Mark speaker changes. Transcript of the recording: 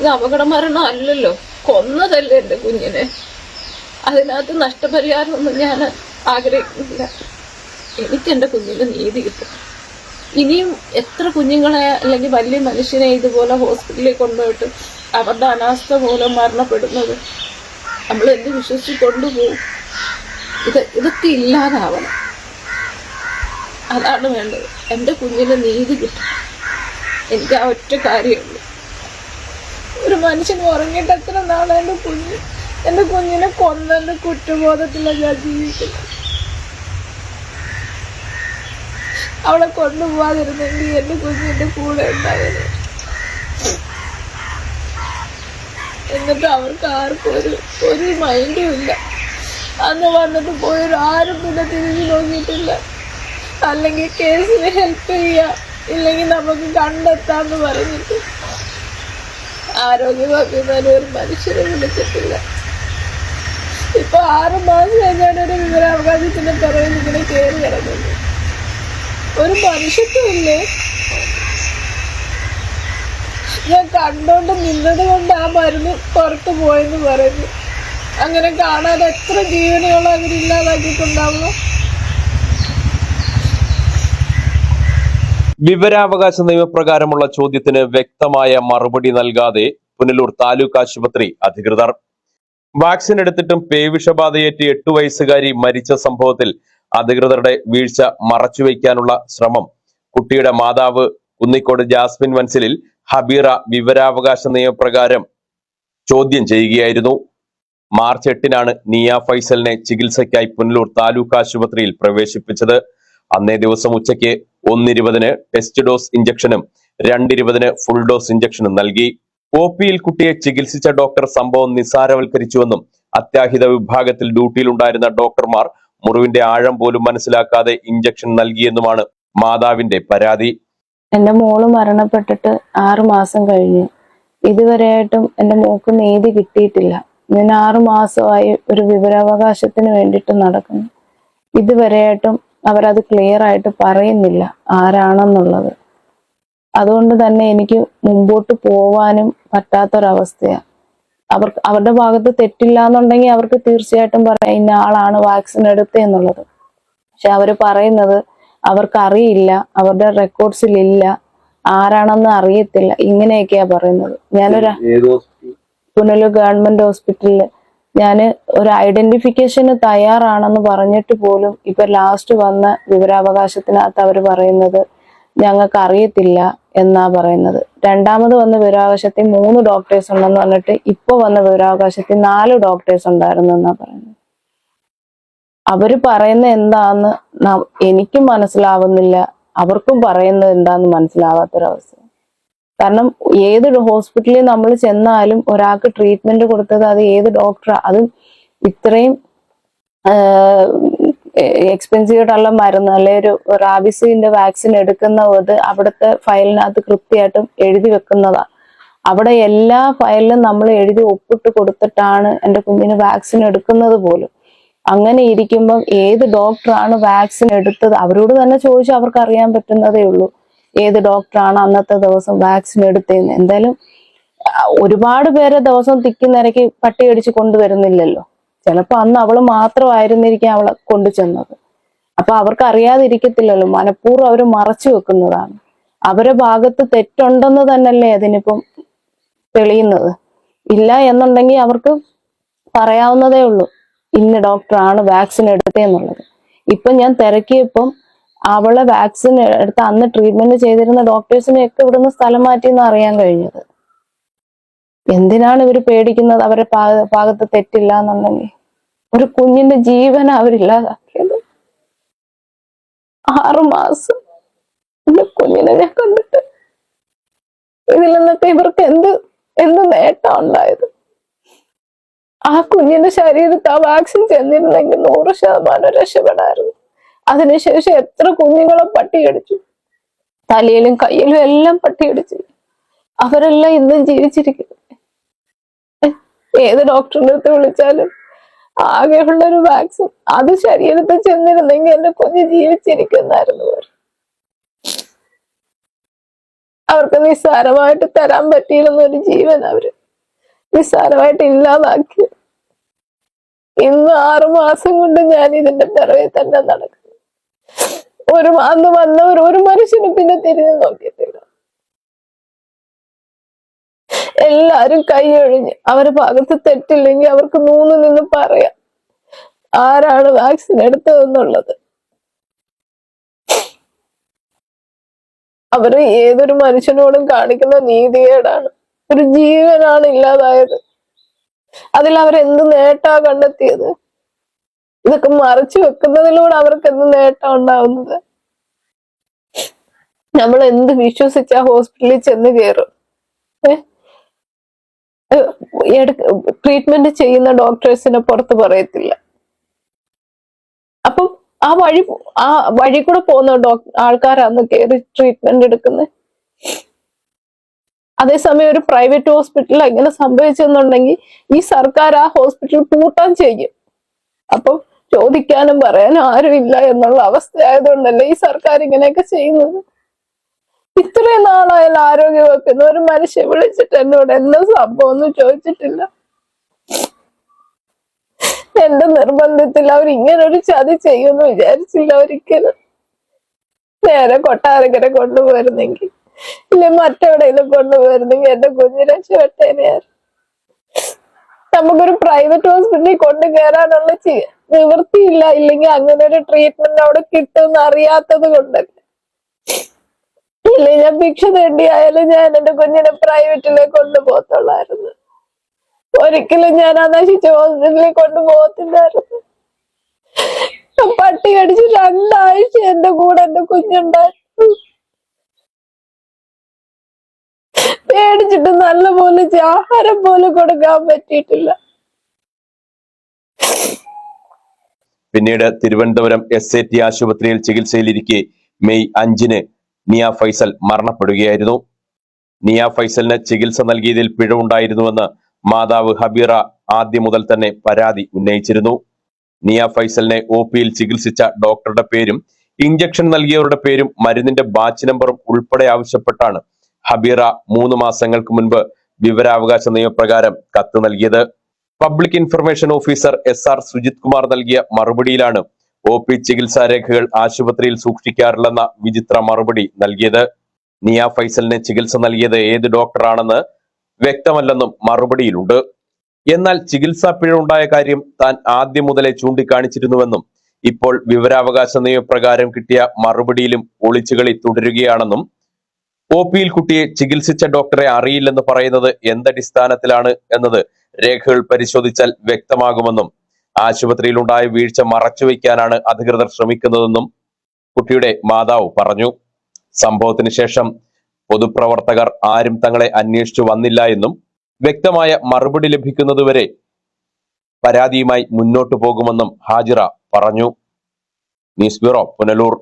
Speaker 1: ഇത് അപകട മരണം അല്ലല്ലോ. കൊന്നതല്ലേ എന്റെ കുഞ്ഞിനെ. അതിനകത്ത് നഷ്ടപരിഹാരമൊന്നും ഞാൻ ആഗ്രഹിക്കുന്നില്ല. എനിക്ക് എന്റെ കുഞ്ഞിന് നീതി കിട്ടും. ഇനിയും എത്ര കുഞ്ഞുങ്ങളെ അല്ലെങ്കിൽ വലിയ മനുഷ്യനെ ഇതുപോലെ ഹോസ്പിറ്റലിൽ കൊണ്ടുപോയിട്ട് അവരുടെ അനാസ്ഥ മൂലം മരണപ്പെടുന്നത് നമ്മൾ എന്ത് വിശ്വസിച്ച് കൊണ്ടുപോകും? ഇത് ഇതൊക്കെ ഇല്ലാതാവണം. അതാണ് വേണ്ടത്. എന്റെ കുഞ്ഞിന് നീതി കിട്ടും എനിക്ക് ആ ഒറ്റ കാര്യമുള്ളൂ. മനുഷ്യൻ ഉറങ്ങിയിട്ട് എത്ര നാളെ എന്റെ കുഞ്ഞ്? എന്റെ കുഞ്ഞിനെ കൊന്നെന്ന് കുറ്റബോധത്തിലാണ് ഞാൻ ജീവിക്കുന്നത്. അവളെ കൊണ്ടുപോകാതിരുന്നെങ്കിൽ എന്റെ കുഞ്ഞിന്റെ കൂടെ ഉണ്ടായിരുന്നു. എന്നിട്ട് അവർക്ക് ആർക്കും ഒരു ഒരു മൈൻഡും ഇല്ല. അന്ന് വന്നിട്ട് പോയൊരു ആരും പിന്നെ തിരിഞ്ഞു നോക്കിയിട്ടില്ല. അല്ലെങ്കിൽ കേസിന് ഹെൽപ്പ് ചെയ്യാം. ഇല്ലെങ്കിൽ നമുക്ക് കണ്ടെത്താന്ന് പറഞ്ഞിട്ട് ആരോഗ്യ വകുപ്പിന്നാലും ഒരു മനുഷ്യരെ വിളിച്ചിട്ടില്ല. ഇപ്പൊ ആറ് മാസം ഒരു വിവരാവകാശത്തിന്റെ പുറകിൽ ഇങ്ങനെ കയറി കിടക്കുന്നത്. ഒരു മനുഷ്യത്വമില്ലേ ഞാൻ കണ്ടോണ്ട് നിന്നത് കൊണ്ട് ആ മരുന്ന് പുറത്തു പോയെന്ന് പറയുന്നു. അങ്ങനെ കാണാതെ എത്ര ജീവനുകളോ അങ്ങനെ
Speaker 2: വിവരാവകാശ നിയമപ്രകാരമുള്ള ചോദ്യത്തിന് വ്യക്തമായ മറുപടി നൽകാതെ പുനലൂർ താലൂക്ക് ആശുപത്രി അധികൃതർ. വാക്സിൻ എടുത്തിട്ടും പേവിഷബാധയേറ്റ് എട്ടു വയസ്സുകാരി മരിച്ച സംഭവത്തിൽ അധികൃതരുടെ വീഴ്ച മറച്ചുവെക്കാനുള്ള ശ്രമം. കുട്ടിയുടെ മാതാവ് കുന്നിക്കോട് ജാസ്മിൻ വൻസിലിൽ ഹബീറ വിവരാവകാശ നിയമപ്രകാരം ചോദ്യം ചെയ്യുകയായിരുന്നു. മാർച്ച് എട്ടിനാണ് നിയ ഫൈസലിനെ ചികിത്സയ്ക്കായി പുനലൂർ താലൂക്ക് ആശുപത്രിയിൽ പ്രവേശിപ്പിച്ചത്. അന്നേ ദിവസം ഉച്ചയ്ക്ക് ഒന്നിരുപതിന് ടെസ്റ്റ് ഡോസ് ഇഞ്ചക്ഷനും രണ്ടിരുപതിന് ഫുൾ ഡോസ് ഇഞ്ചക്ഷനും നൽകി. ഒ പിയിൽ കുട്ടിയെ ചികിത്സിച്ച ഡോക്ടർ സംഭവം നിസ്സാരവൽക്കരിച്ചുവെന്നും അത്യാഹിത വിഭാഗത്തിൽ ഡ്യൂട്ടിയിലുണ്ടായിരുന്ന ഡോക്ടർമാർ മുറിവിന്റെ ആഴം പോലും മനസ്സിലാക്കാതെ ഇഞ്ചക്ഷൻ നൽകിയെന്നുമാണ് മാതാവിന്റെ പരാതി.
Speaker 3: എന്റെ മോൾ മരണപ്പെട്ടിട്ട് ആറു മാസം കഴിഞ്ഞു. ഇതുവരെയായിട്ടും എന്റെ മോക്ക് നീതി കിട്ടിയിട്ടില്ല. ഞാൻ ആറു മാസമായി ഒരു വിവരാവകാശത്തിന് വേണ്ടിയിട്ട് നടക്കുന്നു. ഇതുവരെയായിട്ടും അവരത് ക്ലിയർ ആയിട്ട് പറയുന്നില്ല ആരാണെന്നുള്ളത്. അതുകൊണ്ട് തന്നെ എനിക്ക് മുമ്പോട്ട് പോവാനും പറ്റാത്തൊരവസ്ഥയാണ് അവർക്ക് അവരുടെ ഭാഗത്ത് തെറ്റില്ല എന്നുണ്ടെങ്കിൽ അവർക്ക് തീർച്ചയായിട്ടും പറയാം ഇന്ന ആളാണ് വാക്സിൻ എടുത്തത് എന്നുള്ളത്. പക്ഷെ അവർ പറയുന്നത് അവർക്ക് അറിയില്ല അവരുടെ റെക്കോർഡ്സിൽ ഇല്ല ആരാണെന്ന് അറിയത്തില്ല. ഇങ്ങനെയൊക്കെയാ പറയുന്നത്. ഞാനൊരു പുനലൂർ ഗവൺമെന്റ് ഹോസ്പിറ്റലിൽ ഞാൻ ഒരു ഐഡന്റിഫിക്കേഷന് തയ്യാറാണെന്ന് പറഞ്ഞിട്ട് പോലും ഇപ്പൊ ലാസ്റ്റ് വന്ന വിവരാവകാശത്തിനകത്ത് അവർ പറയുന്നത് ഞങ്ങൾക്ക് അറിയത്തില്ല എന്നാ പറയുന്നത്. രണ്ടാമത് വന്ന വിവരാവകാശത്തിൽ മൂന്ന് ഡോക്ടേഴ്സ് ഉണ്ടെന്ന് പറഞ്ഞിട്ട് ഇപ്പൊ വന്ന വിവരാവകാശത്തിൽ നാല് ഡോക്ടേഴ്സ് ഉണ്ടായിരുന്നു എന്നാ പറയുന്നത്. അവർ പറയുന്ന എന്താന്ന് എനിക്കും മനസ്സിലാവുന്നില്ല. അവർക്കും പറയുന്നത് എന്താന്ന് മനസ്സിലാവാത്തൊരവസ്ഥ. കാരണം ഏത് ഹോസ്പിറ്റലിൽ നമ്മൾ ചെന്നാലും ഒരാൾക്ക് ട്രീറ്റ്മെന്റ് കൊടുത്തത് അത് ഏത് ഡോക്ടറാ അത് ഇത്രയും എക്സ്പെൻസീവ് ആയിട്ടുള്ള മരുന്ന് അല്ലെ ഒരു റാബിസിന്റെ വാക്സിൻ എടുക്കുന്നത് അവിടുത്തെ ഫയലിനകത്ത് കൃത്യമായിട്ടും എഴുതി വെക്കുന്നതാ. അവിടെ എല്ലാ ഫയലിലും നമ്മൾ എഴുതി ഒപ്പിട്ട് കൊടുത്തിട്ടാണ് എന്റെ കുഞ്ഞിന് വാക്സിൻ എടുക്കുന്നത് പോലും. അങ്ങനെ ഇരിക്കുമ്പം ഏത് ഡോക്ടറാണ് വാക്സിൻ എടുത്തത്? അവരോട് തന്നെ ചോദിച്ചാൽ അവർക്ക് അറിയാൻ പറ്റുന്നതേ ഉള്ളൂ. ഏത് ഡോക്ടറാണ് അന്നത്തെ ദിവസം വാക്സിൻ എടുത്തതെന്ന്. എന്തായാലും ഒരുപാട് പേരെ ദിവസം തിക്കി നിരക്കി പട്ടി അടിച്ച് കൊണ്ടുവരുന്നില്ലല്ലോ. ചിലപ്പോ അന്ന് അവൾ മാത്രമായിരുന്നിരിക്കും അവളെ കൊണ്ടു ചെന്നത്. അപ്പൊ അവർക്ക് അറിയാതിരിക്കത്തില്ലല്ലോ. മനഃപൂർവം അവർ മറച്ചു വെക്കുന്നതാണ്. അവരെ ഭാഗത്ത് തെറ്റുണ്ടെന്ന് തന്നെയല്ലേ അതിനിപ്പം തെളിയുന്നത്. ഇല്ല എന്നുണ്ടെങ്കിൽ അവർക്ക് പറയാവുന്നതേ ഉള്ളൂ. ഇന്ന് ഡോക്ടറാണ് വാക്സിൻ എടുത്തതെന്നുള്ളത്. ഇപ്പൊ ഞാൻ തിരക്കിയപ്പം അവളെ വാക്സിൻ എടുത്ത് അന്ന് ട്രീറ്റ്മെന്റ് ചെയ്തിരുന്ന ഡോക്ടേഴ്സിനെ ഒക്കെ ഇവിടുന്ന് സ്ഥലം മാറ്റി എന്ന് അറിയാൻ കഴിഞ്ഞത്. എന്തിനാണ് ഇവർ പേടിക്കുന്നത്? അവരുടെ ഭാഗ- ഭാഗത്ത് തെറ്റില്ല എന്നുണ്ടെങ്കിൽ. ഒരു കുഞ്ഞിന്റെ ജീവൻ അവരില്ലാതാക്കിയത്. ആറു മാസം എന്റെ കുഞ്ഞിനെ ഞാൻ കണ്ടിട്ട് ഇതിൽ നിന്നൊക്കെ ഇവർക്ക് എന്ത് എന്ത് നേട്ടം ഉണ്ടായത്? ആ കുഞ്ഞിന്റെ ശരീരത്ത് ആ വാക്സിൻ ചെന്നിരുന്നെങ്കിൽ നൂറ് ശതമാനം രക്ഷപ്പെടായിരുന്നു. അതിനുശേഷം എത്ര കുഞ്ഞുങ്ങളെ പട്ടിയടിച്ചു? തലയിലും കയ്യിലും എല്ലാം പട്ടിയടിച്ചു. അവരെല്ലാം ഇന്നും ജീവിച്ചിരിക്കുന്നു. ഏത് ഡോക്ടറിന്റെ അടുത്ത് വിളിച്ചാലും ആകെയുള്ള ഒരു വാക്സിൻ അത് ശരീരത്തിൽ ചെന്നിരുന്നെങ്കിൽ എന്റെ കുഞ്ഞ് ജീവിച്ചിരിക്കുന്നായിരുന്നു അവർ.
Speaker 1: അവർക്ക് നിസ്സാരമായിട്ട് തരാൻ പറ്റിയിരുന്ന ഒരു ജീവൻ അവർ നിസ്സാരമായിട്ട് ഇല്ലാതാക്കി. ഇന്ന് ആറുമാസം കൊണ്ട് ഞാൻ ഇതിന്റെ പിറകെ തന്നെ നടക്കുന്നു. ഒരു അന്ന് വന്നവർ ഒരു മനുഷ്യനും പിന്നെ തിരിഞ്ഞു നോക്കിയിട്ടില്ല. എല്ലാരും കൈയൊഴിഞ്ഞ് അവരെ ഭാഗത്ത് തെറ്റില്ലെങ്കിൽ അവർക്ക് നൂന്ന് നിന്ന് പറയാം. ആരാണ് വാക്സിൻ എടുത്തതെന്നുള്ളത്. അവർ ഏതൊരു മനുഷ്യനോടും കാണിക്കുന്ന നീതികേടാണ്. ഒരു ജീവനാണ് ഇല്ലാതായത്. അതിൽ അവരെന്ത് നേട്ടാ കണ്ടെത്തിയത്? ഇതൊക്കെ മറച്ചു വെക്കുന്നതിലൂടെ അവർക്ക് എന്ത് നേട്ടം ഉണ്ടാവുന്നത്? നമ്മൾ എന്ത് വിശ്വസിച്ച ഹോസ്പിറ്റലിൽ ചെന്ന് കയറും ട്രീറ്റ്മെന്റ് ചെയ്യുന്ന ഡോക്ടേഴ്സിനെ പുറത്ത് പറയത്തില്ല. അപ്പം ആ വഴി ആ വഴി കൂടെ പോകുന്ന ഡോക് ആൾക്കാരാന്ന് കയറി ട്രീറ്റ്മെന്റ് എടുക്കുന്നത് അതേസമയം ഒരു പ്രൈവറ്റ് ഹോസ്പിറ്റലിൽ എങ്ങനെ സംഭവിച്ചെന്നുണ്ടെങ്കിൽ ഈ സർക്കാർ ആ ഹോസ്പിറ്റൽ പൂട്ടാൻ ചെയ്യും. അപ്പം ചോദിക്കാനും പറയാനും ആരുമില്ല എന്നുള്ള അവസ്ഥ ആയതുകൊണ്ടല്ലേ ഈ സർക്കാർ ഇങ്ങനെയൊക്കെ ചെയ്യുന്നത്? ഇത്രയും നാളായാലും ആരോഗ്യ വകുപ്പിന്ന് ഒരു മനുഷ്യൻ വിളിച്ചിട്ട് എന്നോട് എന്താ സംഭവം ഒന്നും ചോദിച്ചിട്ടില്ല. എന്റെ നിർബന്ധത്തിൽ അവർ ഇങ്ങനെ ഒരു ചതി ചെയ്യുമെന്ന് വിചാരിച്ചില്ല ഒരിക്കലും. നേരെ കൊട്ടാരക്കര കൊണ്ടുപോയിരുന്നെങ്കിൽ. ഇല്ല മറ്റെവിടെയെങ്കിലും കൊണ്ടുപോയിരുന്നെങ്കിൽ എന്റെ കുഞ്ഞു രക്ഷപ്പെട്ടേനെയായിരുന്നു നമുക്കൊരു പ്രൈവറ്റ് ഹോസ്പിറ്റലിൽ കൊണ്ടു കയറാനുള്ള നിവൃത്തിയില്ല. ഇല്ലെങ്കിൽ അങ്ങനെ ഒരു ട്രീറ്റ്മെന്റ് അവിടെ കിട്ടുമെന്ന് അറിയാത്തത് കൊണ്ടല്ലേ ഇല്ല ഞാൻ ഭിക്ഷ തേണ്ടിയായാലും ഞാൻ എന്റെ കുഞ്ഞിനെ പ്രൈവറ്റിലെ കൊണ്ടുപോകത്തുള്ളായിരുന്നു. ഒരിക്കലും ഞാൻ ആ നശിച്ച ഹോസ്പിറ്റലിൽ കൊണ്ടുപോകത്തില്ലായിരുന്നു. പട്ടി കടിച്ച് രണ്ടാഴ്ച എന്റെ കൂടെ എന്റെ കുഞ്ഞുണ്ടായിരുന്നു. പേടിച്ചിട്ട് നല്ല പോലെ ആഹാരം പോലും കൊടുക്കാൻ പറ്റിയിട്ടില്ല.
Speaker 2: പിന്നീട് തിരുവനന്തപുരം എസ് എ ടി ആശുപത്രിയിൽ ചികിത്സയിലിരിക്കെ മെയ് അഞ്ചിന് നിയ ഫൈസൽ മരണപ്പെടുകയായിരുന്നു. നിയ ഫൈസലിന് ചികിത്സ നൽകിയതിൽ പിഴവുണ്ടായിരുന്നുവെന്ന് മാതാവ് ഹബീറ ആദ്യം മുതൽ തന്നെ പരാതി ഉന്നയിച്ചിരുന്നു. നിയ ഫൈസലിനെ ഒ പിയിൽ ചികിത്സിച്ച ഡോക്ടറുടെ പേരും ഇഞ്ചക്ഷൻ നൽകിയവരുടെ പേരും മരുന്നിന്റെ ബാച്ച് നമ്പറും ഉൾപ്പെടെ ആവശ്യപ്പെട്ടാണ് ഹബീറ മൂന്ന് മാസങ്ങൾക്ക് മുൻപ് വിവരാവകാശ നിയമപ്രകാരം കത്ത് നൽകിയത്. Public information officer S R Sujith Kumar നൽകിയ മറുപടിയിലാണ് ഒ പി ചികിത്സാ രേഖകൾ ആശുപത്രിയിൽ സൂക്ഷിക്കാറില്ലെന്ന വിചിത്ര മറുപടി നൽകിയത്. നിയ ഫൈസലിന് ചികിത്സ നൽകിയത് ഏത് ഡോക്ടറാണെന്ന് വ്യക്തമല്ലെന്നും മറുപടിയിലുണ്ട്. എന്നാൽ ചികിത്സാ പിഴവുണ്ടായ കാര്യം താൻ ആദ്യം മുതലേ ചൂണ്ടിക്കാണിച്ചിരുന്നുവെന്നും ഇപ്പോൾ വിവരാവകാശ നിയമപ്രകാരം കിട്ടിയ മറുപടിയിലും ഒളിച്ചുകളി തുടരുകയാണെന്നും ഒ പിയിൽ കുട്ടിയെ ചികിത്സിച്ച ഡോക്ടറെ അറിയില്ലെന്ന് പറയുന്നത് എന്തടിസ്ഥാനത്തിലാണ് എന്നത് രേഖകൾ പരിശോധിച്ചാൽ വ്യക്തമാകുമെന്നും ആശുപത്രിയിലുണ്ടായ വീഴ്ച മറച്ചുവെക്കാനാണ് അധികൃതർ ശ്രമിക്കുന്നതെന്നും കുട്ടിയുടെ മാതാവ് പറഞ്ഞു. സംഭവത്തിന് ശേഷം പൊതുപ്രവർത്തകർ ആരും തങ്ങളെ അന്വേഷിച്ചു വന്നില്ല എന്നും വ്യക്തമായ മറുപടി ലഭിക്കുന്നതുവരെ പരാതിയുമായി മുന്നോട്ടു പോകുമെന്നും ഹാജിറ പറഞ്ഞു. News bureau Punalur.